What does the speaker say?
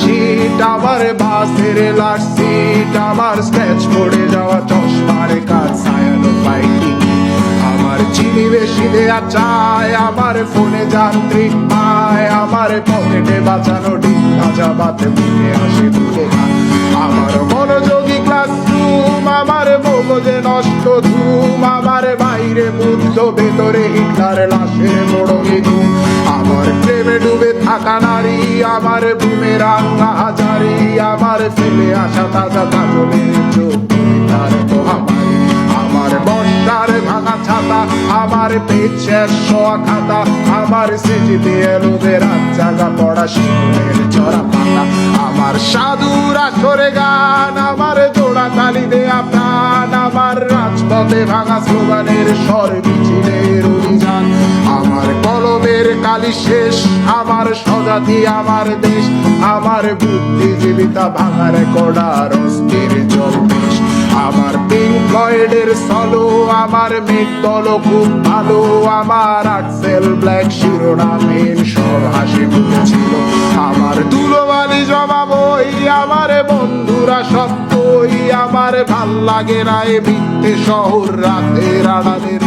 শীত আমার বাসের লাস্ট সিট আমার স্ক্র্যাচ পড়ে যাওয়া চশমার কাজ ছায়ানো পাইনি আমার চিনি বেশি দেয়া চায় আমার ফোনে যান্ত্রিক পায়, আমার পকেটে বাঁচানো ডিম ভাজা বাতে তুলে খায় আমার মনোযোগী ক্লাসরুম আমার মগজে নষ্ট ধুম, আমার বাইরে বুদ্ধ ভেতরে হিটলার লাশের মোড়কে আমার বুমের আঙ্গা আমার ফেলে আসা তাজা কাজলের চোখ আমার বর্ষার ভাঙা ছাতা, আমার পেছের শোয়া খাতা, আমার সেজিতে এলোদের জাগা পড়া শিশুরের চড়া পাতা। আমার সাধুর আসরে গান, আমার জোড়া তালি দেয়া প্রাণ, আমার রাজপথে ভাঙা স্লোগানের স্বর আমার কলমের কালি শেষ। আমার স্বজাতি, আমার দেশ, আমার বুদ্ধিজীবিতা ভাঙার কড়ার অস্থির জলবেশ আমার পিঙ্ক ফ্লয়েডের সলো আমার মেঘ দল খুব ভালো, আমার আক্সেল ব্ল্যাক শিরোনামের সব হাসি ফুটেছিল। আমার দুলোবালি জমা বই আমার বন্ধুরা সত্যই। আমার ভালো লাগে না এ মিথ্যে শহর রাতের আড়ালের